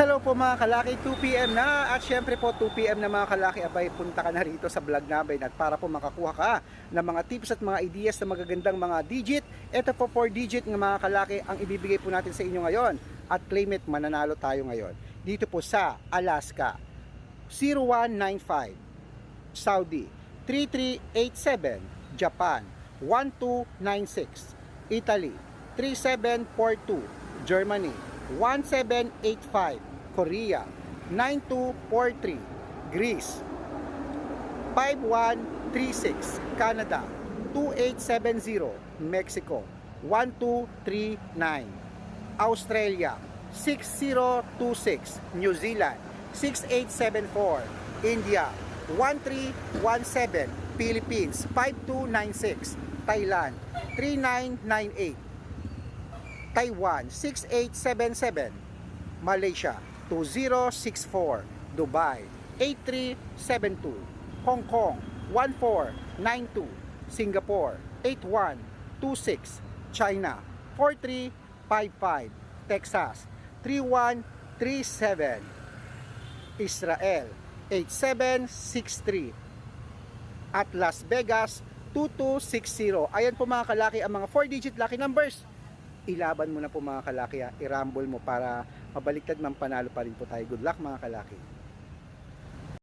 Hello po mga kalaki, 2pm na. At syempre po 2pm na mga kalaki. Abay punta ka na rito sa vlog namin at para po makakuha ka ng mga tips at mga ideas na magagandang mga digit. Ito po 4 digit ng mga kalaki ang ibibigay po natin sa inyo ngayon. At claim it mananalo tayo ngayon. Dito po sa Alaska. 0195 Saudi. 3387 Japan. 1296 Italy. 3742 Germany. 1785 Korea 9243 Greece 5136 Canada 2870 Mexico 1239 Australia 6026 New Zealand 6874 India 1317 Philippines 5296 Thailand 3998 Taiwan 6877 Malaysia 2064 Dubai 8372 Hong Kong 1492 Singapore 8126 China 4355 Texas 3137 Israel 8763 at Las Vegas 2260. Ayan po mga kalaki ang mga 4-digit lucky numbers. Ilaban mo na po mga kalaki, ha. i-rumble mo para mabaliktad man panalo pa rin po tayo. Good luck mga kalaki.